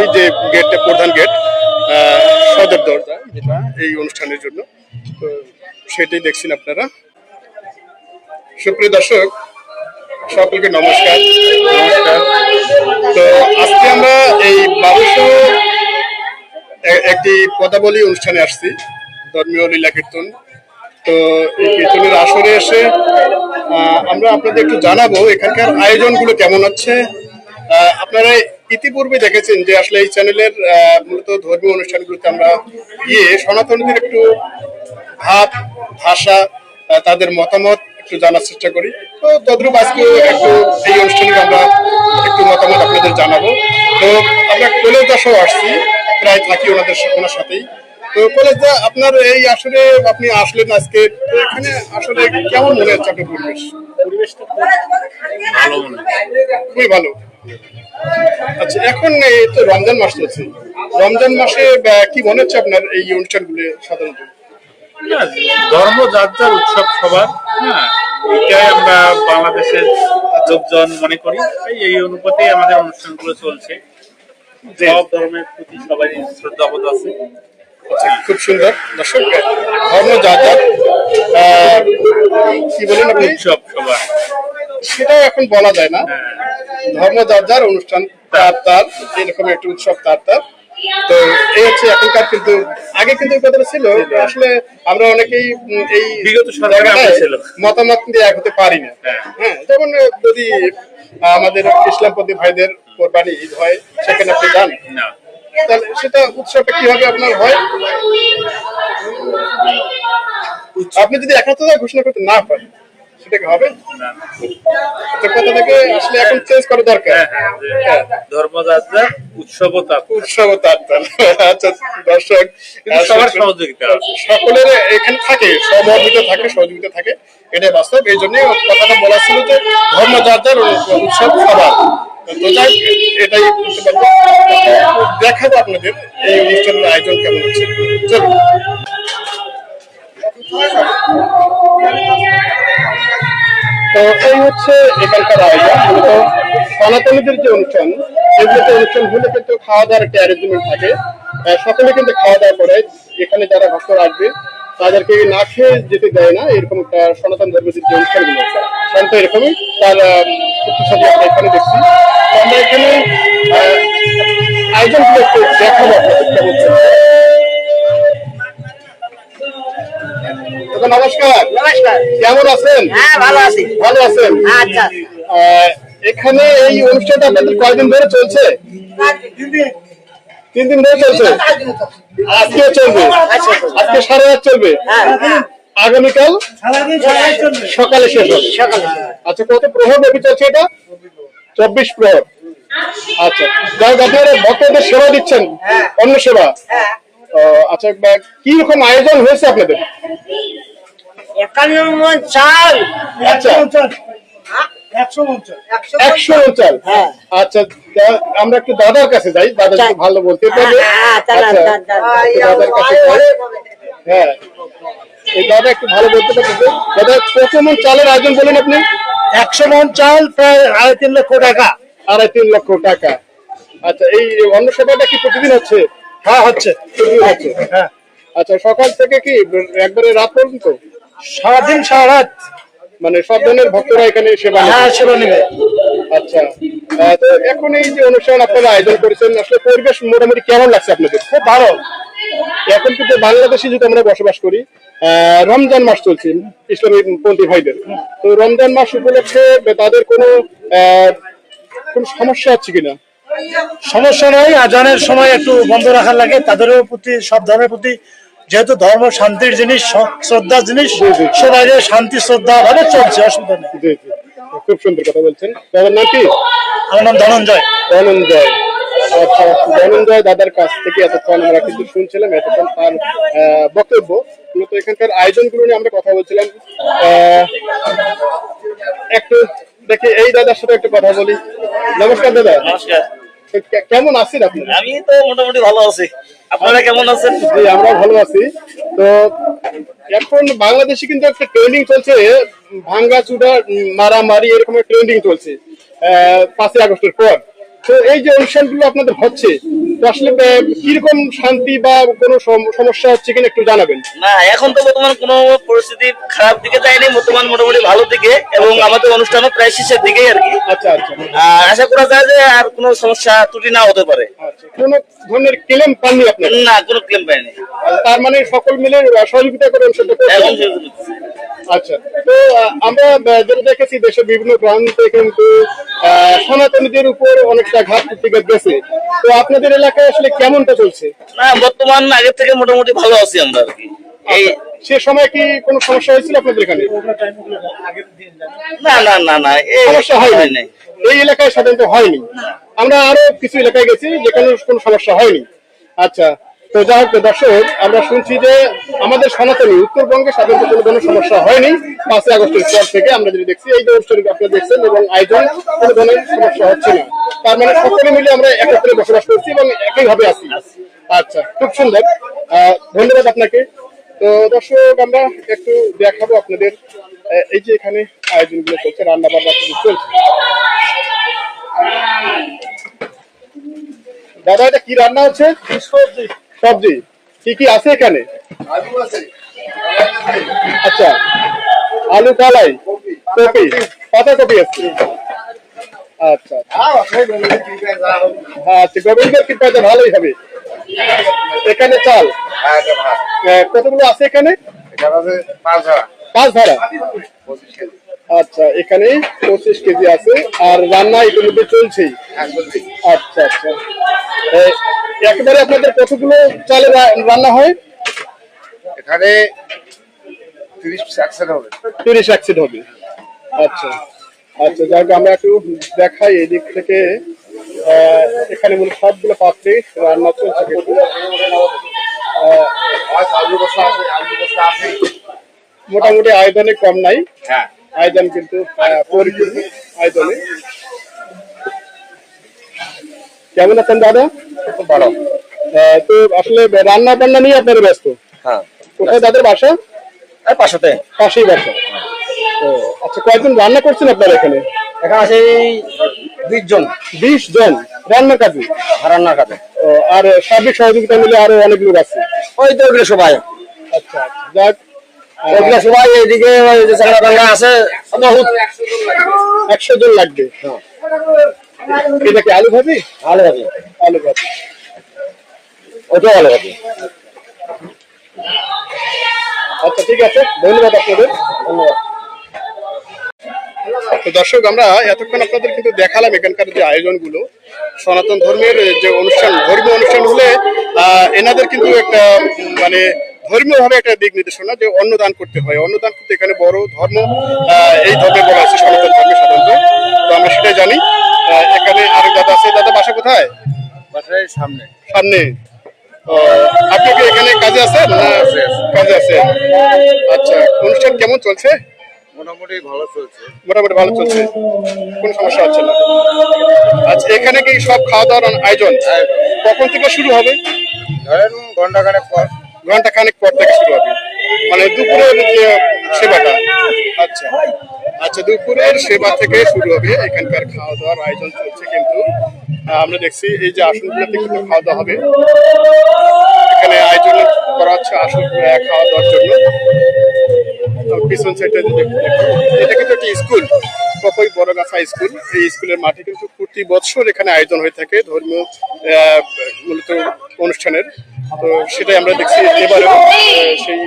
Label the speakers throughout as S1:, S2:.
S1: এই যে গেটটা, প্রধান গেট সদর দরজা যেটা এই অনুষ্ঠানের জন্য। তো সেটাই দেখছেন আপনারা। সুপ্রিয় দর্শক, সকলকে নমস্কার। নমস্কার। তো আজকে আমরা এই বারোশো একটি পদাবলী অনুষ্ঠানে আসছি, ধর্মীয় লীলা কীর্তন। তো এই কীর্তনের আসরে এসে আমরা আপনাদের একটু জানাব এখানকার আয়োজনগুলো কেমন হচ্ছে আপনারা ইতিপূর্বে দেখেছেন যে আসলে এই চ্যানেলের মূলত ধর্মীয় অনুষ্ঠানগুলোতে আমরা গিয়ে সনাতনীদের একটু ভাব ভাষা তাদের মতামত একটু জানার চেষ্টা করি। তো তদ্রুপ আজকে একটু এই অনুষ্ঠানে আমরা একটু মতামত আপনাদের জানাব। তো আমরা কলেজা সহ আসছি প্রায় থাকি ওনাদের ওনার সাথেই। তো কলেজা আপনার এই আসলে আপনি আসলেন আজকে এখানে আসলে কেমন মনে হচ্ছে আপনার পরিবেশ?
S2: পরিবেশটা ভালো
S1: খুবই ভালো। আচ্ছা এখন এই তো রমজান মাস চলছে। রমজান মাসে কি মনে হচ্ছে আপনার এই অনুষ্ঠানগুলো সাধারণত?
S2: ধর্ম যার যার উৎসব সবার হ্যাঁ এটাই আমরা বাংলাদেশের লোকজন মনে করি। এই- অনুপাতে আমাদের অনুষ্ঠানগুলো চলছে। সব ধর্মের প্রতি সবারই শ্রদ্ধাবোধ আছে।
S1: আচ্ছা, খুব সুন্দর। দর্শক ধর্ম যার কি বলেন আপনি?
S2: উৎসব সবার।
S1: সেটাও এখন বলা যায় না।
S2: হ্যাঁ।
S1: ধর্ম যার যার অনুষ্ঠান তার তার এরকম একটি উৎসব তার তার তো এই হচ্ছে এখনকার কিন্তু আগে কিন্তু এই কথাটা ছিল আসলে আমরা অনেকেই এই
S2: বিগত।
S1: মতামত দিয়ে এক হতে পারি না।
S2: হ্যাঁ।
S1: হ্যাঁ যেমন যদি আমাদের ইসলামপন্থী ভাইদের কোরবানি ঈদ হয় সেখানে আপনি যান। তাহলে সেটা উৎসবটা কীভাবে আপনার হয়? আপনি যদি একাত্মতা ঘোষণা করতে না পারেন সেটা কি হবে? তো কথা থেকে আসলে এখন চেঞ্জ করা দরকার।
S2: হ্যাঁ হ্যাঁ যে ধর্ম যার যার উৎসবও তার
S1: উৎসব তার তার। আচ্ছা দর্শক
S2: সবার সহযোগিতা।
S1: সকলের এখানে থাকে সহমর্মিত থাকে সহযোগিতা থাকে। এটাই বাস্তব। এই জন্য কথাটা বলা ছিল যে ধর্ম যার যার উৎসব সবার। এটাই দেখাবো আপনাদের এই অনুষ্ঠানের আয়োজন কেমন হচ্ছে। চলুন। তো এই হচ্ছে এখানকার আয়োজন। মূলত সনাতনীদের যে অনুষ্ঠান এগুলোতে অনুষ্ঠান হলে কিন্তু খাওয়া দাওয়ার একটা অ্যারেঞ্জমেন্ট থাকে। সকলে কিন্তু খাওয়া দাওয়া করে এখানে যারা ভক্তরা আসবে তাদেরকে না খেয়ে যেতে দেয় না। এরকম একটা সনাতন ধর্মের যে অনুষ্ঠানগুলো সাধারণত এরকমই। তার আহ, আমরা এখানে দেখছি। আমরা এখানে আয়োজনগুলো একটু দেখাবো আপনাদের কেমন নমস্কার।
S3: নমস্কার।
S1: কেমন আছেন?
S3: হ্যাঁ ভালো আছি।
S1: ভালো আছেন?
S3: আচ্ছা।
S1: এখানে এই অনুষ্ঠানটা আপনাদের কয়দিন ধরে চলছে? তিন দিন ধরে চলছে? আজকে চলবে। আজকে সারা রাত চলবে?
S3: হ্যাঁ
S1: আগামীকাল? সকালে শেষ হবে। আচ্ছা কত প্রহর ব্যাপী চলছে এটা? চব্বিশ প্রহর। আচ্ছা। যাই হোক আপনারা ভক্তদের সেবা দিচ্ছেন।
S3: হ্যাঁ।
S1: অন্য সেবা।
S3: হ্যাঁ।
S1: ও, আচ্ছা কি রকম আয়োজন হয়েছে আপনাদের?
S3: একান্ন মন চাল।
S1: আচ্ছা।
S3: একশো
S1: চাল।
S3: হ্যাঁ।
S1: আচ্ছা আমরা একটু দাদার কাছে যাই। দাদা একটু ভালো বলতে পারবে?
S3: হ্যাঁ,
S1: আচ্ছা। দাদার কাছে হ্যাঁ। এই দাদা একটু ভালো বলতে পারবে? দাদা কত মন চালের আয়োজন বলেন আপনি?
S4: একশো মন চাল প্রায় আড়াই তিন লক্ষ টাকা।
S1: আড়াই তিন লক্ষ টাকা। আচ্ছা এই অন্য সেবাটা কি প্রতিদিন হচ্ছে?
S4: হ্যাঁ হচ্ছে।
S1: প্রতিদিন হচ্ছে।
S4: হ্যাঁ।
S1: আচ্ছা সকাল থেকে কি একবারে রাত পর্যন্ত?
S4: সারাদিন সারা রাত
S1: মানে সব ধরনের ভক্তরা এখানে সেবা
S4: হ্যাঁ সেবা নেবে।
S1: আচ্ছা। তো এখন এই যে অনুষ্ঠান আপনারা আয়োজন করেছেন আসলে পরিবেশ মোটামুটি কেমন লাগছে আপনাদের?
S4: খুব ভালো।
S1: এখন কিন্তু বাংলাদেশে যদি আমরা বসবাস করি রমজান মাস চলছে ইসলামী পন্থী ভাইদের। তো রমজান মাস উপলক্ষে তাদের কোনো কোনো সমস্যা হচ্ছে কিনা?
S4: সমস্যা নয় আজানের সময় একটু বন্ধ রাখার লাগে। তাদেরও প্রতি সব ধর্মের প্রতি যেহেতু ধর্ম শান্তির জিনিস শ্রদ্ধার জিনিস। সবাই শান্তি শ্রদ্ধা ভাবে চলছে অসুবিধা নেই।
S1: খুব সুন্দর কথা বলছেন। দাদার নাম কি?
S4: আমার নাম ধনঞ্জয়।
S1: ধনঞ্জয়। আচ্ছা ধনঞ্জয় দাদার কাছ থেকে এতক্ষণ আমরা কিন্তু শুনছিলাম এতক্ষণ তার আহ, বক্তব্য। মূলত এখানকার আয়োজনগুলো নিয়ে আমরা কথা বলছিলাম। আহ, একটু দেখি এই দাদার সাথে একটু কথা বলি। নমস্কার দাদা।
S5: নমস্কার।
S1: কেমন আছেন আপনি?
S5: আমি তো মোটামুটি ভালো আছি। আপনারা কেমন আছেন?
S1: জি আমরা ভালো আছি। তো এখন বাংলাদেশে কিন্তু একটা ট্রেন্ডিং চলছে ভাঙ্গা চুডা মারামারি এরকম ট্রেন্ডিং চলছে পাঁচই আগস্টের পর। তো এই যে অনুষ্ঠানগুলো আপনাদের হচ্ছে আসলে কীরকম শান্তি বা কোনো সমস্যা হচ্ছে কিনা একটু জানাবেন।
S5: না এখন তো বর্তমান কোনো পরিস্থিতি খারাপ দিকে যায়নি বর্তমান মোটামুটি ভালো দিকে এবং আমাদের অনুষ্ঠানও প্রায় শেষের দিকেই আর কি।
S1: আচ্ছা আচ্ছা।
S5: আর আশা করা যায় যে আর কোনো সমস্যা ত্রুটি না হতে পারে।
S1: আচ্ছা কোনো ধরনের ক্লেম পাননি আপনার?
S5: না কোনো ক্লেম পাইনি।
S1: তার মানে সকল মিলে সহযোগিতা করে সেটা আচ্ছা তো আমরা যেটা দেখেছি দেশের বিভিন্ন প্রান্তে কিন্তু সনাতনীদের উপর অনেকটা ঘাত গেছে। তো আপনাদের এলাকায় আসলে কেমনটা চলছে?
S5: না বর্তমান আগের থেকে মোটামুটি ভালো আছি আমরা আর কি। এই
S1: সে সময় কি কোনো সমস্যা হয়েছিল আপনাদের এখানে?
S5: না না না না এই
S1: সমস্যা হয়নি। এই এলাকায় সাধারণত হয়নি। আমরা আরও কিছু এলাকায় গেছি যেখানে কোনো সমস্যা হয়নি। আচ্ছা তো যাই হোক দর্শক আমরা শুনছি যে আমাদের সনাতনী উত্তরবঙ্গে সাধারণত কোনো ধরনের সমস্যা হয়নি। পাঁচই আগস্টের পর থেকে আমরা যেটা দেখছি এই যে আপনারা দেখছেন এবং আয়োজন কোনো ধরনের সমস্যা হচ্ছে না। তার মানে সকলে মিলে আমরা একত্রে বসবাস করছি এবং একইভাবে আছি। আচ্ছা খুব সুন্দর। ধন্যবাদ আপনাকে। তো দর্শক আমরা একটু দেখাবো আপনাদের এই যে এখানে আয়োজনগুলো চলছে রান্না বান্না চলছে। দাদা এটা কি রান্না হচ্ছে? সবজি? কি কি আছে এখানে? আচ্ছা। আলু কালাই কপি। পাতা কপি আছে। আচ্ছা আচ্ছা। গোবিন্দের কৃপাতে ভালোই হবে। এখানে চাল। আহ, কতগুলো আছে এখানে? পাঁচ ধারা। আচ্ছা এখানে পঁচিশ কেজি আছে। আর রান্না ইতিমধ্যে চলছেই। আচ্ছা আচ্ছা। এ, একেবারে আপনাদের কতগুলো চালে রান্না হয়?
S6: এখানে তিরিশ একশন হবে।
S1: তিরিশ অ্যাক্সিড হবে। আচ্ছা। আচ্ছা যাক আমরা একটু দেখাই এদিক থেকে এখানে মূল সবগুলো পাত্রে রান্না চলছে কিন্তু। মোটামুটি আয়োজনে কম নাই।
S6: হ্যাঁ।
S1: আয়োজন কিন্তু পরিপূর্ণ আয়োজনে কেমন আছেন দাদা?
S6: ভালো।
S1: তো আসলে রান্না বান্না নিয়ে আপনারা ব্যস্ত?
S6: হ্যাঁ।
S1: কোথায়? তাদের বাসা?
S6: পাশেতে।
S1: পাশেই বাসা। ও আচ্ছা কয়েকজন রান্না করছেন আপনারা এখানে?
S6: এখানে আছে বিশ জন।
S1: বিশ জন? রান্নার কাজে?
S6: রান্নার কাছে
S1: ও, আর সার্বিক সহযোগিতা মিলে আরও অনেক লোক আছে।
S6: ওই তো ওগুলো সবাই।
S1: আচ্ছা আচ্ছা যাক।
S6: ওগুলো সবাই এইদিকে চাংড়া টাংড়া আছে বহুত।
S1: একশো জন লাগবে? এটা কি আলু ভাবি
S6: ভালো হবে
S1: আলু ভাবি
S6: ওটাও ভালো হবে
S1: আচ্ছা ঠিক আছে। ধন্যবাদ আপনাদের। ধন্যবাদ। তো দর্শক আমরা এতক্ষণ আপনাদের কিন্তু দেখালাম এখানকার যে আয়োজনগুলো সনাতন ধর্মের যে অনুষ্ঠান ধর্মীয় অনুষ্ঠান হলে আহ, এনাদের কিন্তু একটা মানে ধর্মীয় ভাবে একটা দিক নির্দেশনা যে অন্নদান করতে হয়। অন্নদান কিন্তু এখানে বড় ধর্ম এই ধর্মে বলা আছে সনাতন ধর্মে সাধারণত। তো আমরা সেটাই জানি। এখানে আরেক দাদা আছে। দাদা বাসা কোথায়?
S6: বাসায় সামনে।
S1: সামনে। আপনি কি এখানে কাজে আছেন? কাজে আছেন। আচ্ছা অনুষ্ঠান কেমন চলছে?
S6: মোটামুটি ভালো চলছে।
S1: মোটামুটি ভালো চলছে। কোনো সমস্যা হচ্ছে না। আচ্ছা এখানে কি সব খাওয়া দাওয়ার আয়োজন? কখন থেকে শুরু হবে?
S6: ধরেন ঘণ্টা খানেক পর।
S1: ঘণ্টা খানেক পর থেকে শুরু হবে। মানে দুপুরের যে সেবাটা। আচ্ছা। আচ্ছা দুপুরের সেবা থেকে শুরু হবে। এখানকার খাওয়া দাওয়ার আয়োজন চলছে কিন্তু। আমরা দেখছি এই যে আসনগুলোতে কিন্তু খাওয়া দাওয়া হবে। এখানে আয়োজন করা হচ্ছে আসন খাওয়া দাওয়ার জন্য। পিছন সাইডে যদি এটা কিন্তু একটি স্কুল কপই বড়গাছা স্কুল এই স্কুলের মাঠে কিন্তু প্রতি বছর এখানে আয়োজন হয়ে থাকে ধর্মীয় মূলত অনুষ্ঠানের। তো সেটাই আমরা দেখছি এবারে সেই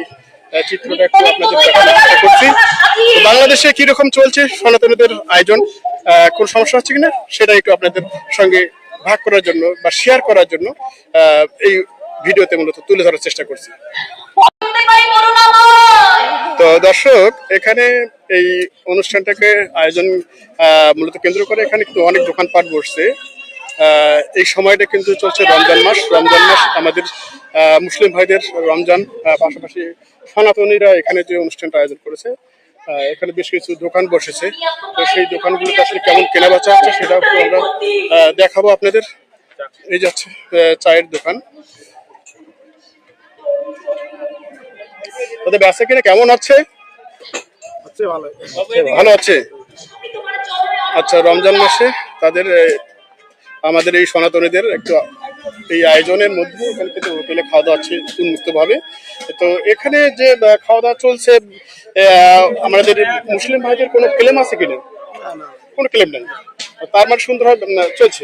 S1: চিত্রটা একটু আপনাদের দেখানোর চেষ্টা করছি। বাংলাদেশে কীরকম চলছে সনাতনীদের আয়োজন? কোন সমস্যা হচ্ছে কিনা? সেটা একটু আপনাদের সঙ্গে ভাগ করার জন্য বা শেয়ার করার জন্য এই ভিডিওতে মূলত তুলে ধরার চেষ্টা করছি। তো দর্শক, এখানে এই অনুষ্ঠানটাকে আয়োজন মূলত কেন্দ্র করে এখানে কিন্তু অনেক দোকানপাট বসছে। এই সময়টা কিন্তু চলছে রমজান মাস। রমজান মাস আমাদের মুসলিম ভাইদের রমজান পাশাপাশি সনাতনীরা এখানে যে অনুষ্ঠানটা আয়োজন করেছে এখানে বেশ কিছু দোকান বসেছে। তো সেই দোকানগুলোতে আসলে কেমন কেনা বেচা হচ্ছে সেটা আমরা দেখাবো আপনাদের। এই যাচ্ছে চায়ের দোকান। তাদের ব্যবসা কিনা কেমন আছে ভালো। আছে আচ্ছা রমজান মাসে তাদের আমাদের এই সনাতনীদের একটু এই আয়োজনের মধ্যে এখানে কিন্তু হোটেলে খাওয়া দাওয়া হচ্ছে উন্মুক্ত ভাবে তো এখানে যে খাওয়া দাওয়া চলছে আমাদের মুসলিম ভাইদের কোনো ক্লেম আছে কিনা? কোনো ক্লেম নেই? তার মানে সুন্দরভাবে চলছে?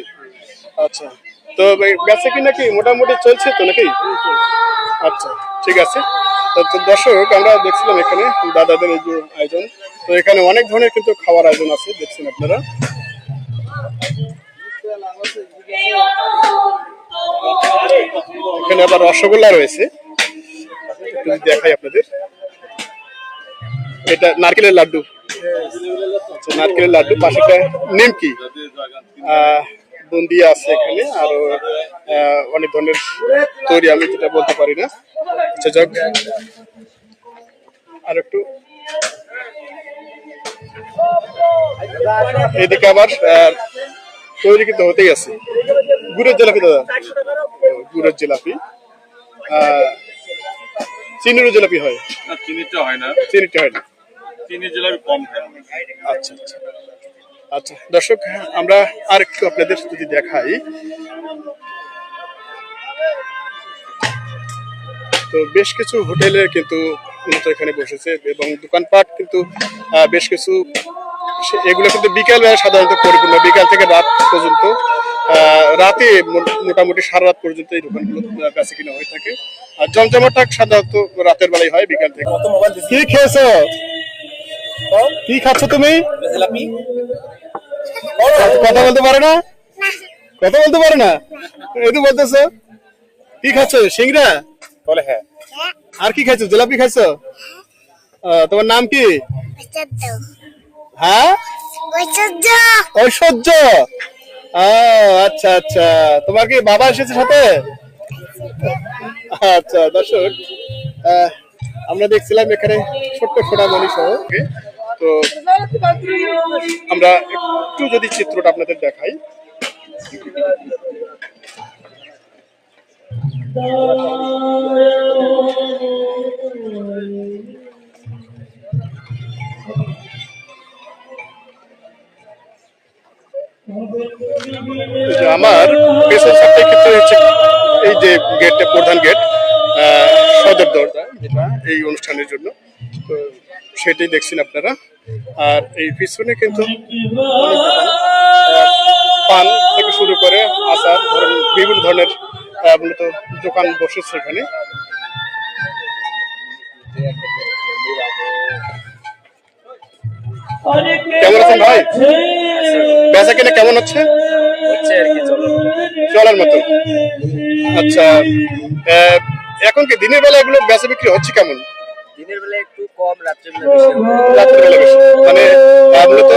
S1: আচ্ছা। তো বেচা কি নাকি মোটামুটি চলছে তো নাকি? আচ্ছা ঠিক আছে। তো দর্শক, আমরা দেখছিলাম এখানে দাদাদের এই যে আয়োজন। তো এখানে অনেক ধরনের কিন্তু খাওয়ার আয়োজন আছে, দেখছেন আপনারা। এখানে আবার রসগোল্লা রয়েছে। দেখাই আপনাদের। এটা নারকেলের লাড্ডু। আচ্ছা নারকেলের লাড্ডু পাশেটা নিমকি। বুন্দিয়া আছে এখানে, আরও অনেক ধরনের তৈরি, আমি যেটা বলতে পারি না। যাক আর একটু। এদিকে আবার তৈরি কিন্তু হতেই আছে। গুড়ের জিলাপি দাদা। গুড়ের জিলাপি। চিনিরও জিলাপি হয়?
S2: না চিনিটা হয় না।
S1: চিনিটা হয় না।
S2: চিনি জিলাপি কম
S1: আচ্ছা আচ্ছা। আচ্ছা দর্শক আমরা আর একটু আপনাদের যদি দেখাই। তো বেশ কিছু হোটেলে কিন্তু মূলত এখানে বসেছে এবং দোকানপাট কিন্তু বেশ কিছু এগুলো কিন্তু বিকাল বেলা সাধারণত পরিপূর্ণ বিকাল থেকে রাত পর্যন্ত রাতে মোটামুটি সারা রাত পর্যন্ত এই দোকানগুলো কাছে কিনা হয়ে থাকে। আর জমজমাটা সাধারণত রাতের বেলায় হয় বিকাল থেকে। কি খেয়েছো? কি খাচ্ছ তুমি? কথা বলতে পারো না? কথা বলতে পারে না? এই তো বলতেছো। কি খাচ্ছ? সিংড়া? বলে হ্যাঁ। আর কি খাইছো? জিলাপি খাইছো? তোমার নাম কি? হ্যাঁ? ঐশ্বর্য। আচ্ছা আচ্ছা। তোমার কি বাবা এসেছে সাথে? আচ্ছা দর্শক আমরা দেখছিলাম এখানে ছোট্ট সোনামণি সহ। তো আমরা একটু যদি চিত্রটা আপনাদের দেখাই। আমার পেছন সাইডে কিন্তু হচ্ছে এই যে গেটটা, প্রধান গেট সদর দরজা, যেটা এই অনুষ্ঠানের জন্য। তো সেটাই দেখছেন আপনারা। আর এই পিছনে কিন্তু পান থেকে শুরু করে আচার বিভিন্ন ধরনের মূলত দোকান বসেছে এখানে। কেমন আছেন ভাই? বেচা কিনে কেমন হচ্ছে? চলার মতো। আচ্ছা এখন কি দিনের বেলা এগুলো বেচা বিক্রি হচ্ছে কেমন?
S3: দিনের বেলা একটু কম রাত্রে বেলা বেশি।
S1: মানে মূলত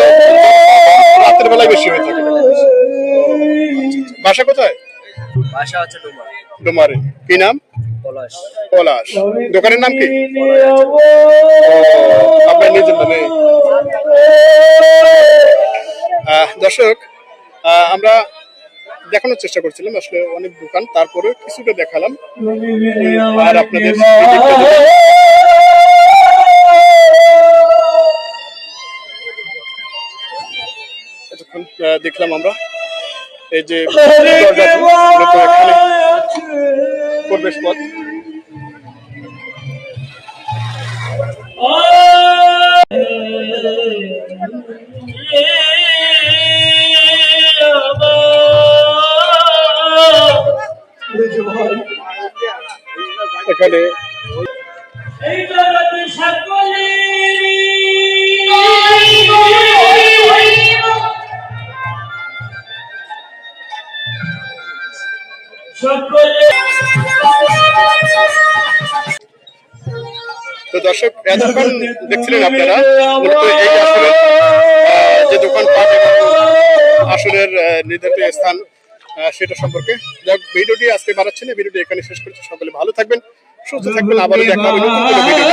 S1: রাতের বেলায় বেশি হয়ে থাকে। বাসা কোথায়?
S3: বাসা হচ্ছে ডুমা
S1: ডোমারে। কি নাম?
S3: পলাশ।
S1: পলাশ। দোকানের নাম কি? আপনার নিজের নামে দর্শক আমরা দেখানোর চেষ্টা করছিলাম আসলে অনেক দোকান তারপরে কিছুটা দেখালাম। আর আপনাদের দেখলাম আমরা। এই যে এখানে প্রবেশ পথ। এখানে তো দর্শক এতক্ষণ দেখছিলেন আপনারা। মূলত এই আসরের যে দোকানপাট এবং আসরের নির্ধারিত স্থান সেটা সম্পর্কে। যাক, ভিডিওটি আজকে বাড়াচ্ছেন ভিডিওটি এখানে শেষ করছি। সকলে ভালো থাকবেন, সুস্থ থাকবেন, আবারও দেখা হবে নতুন ভিডিও।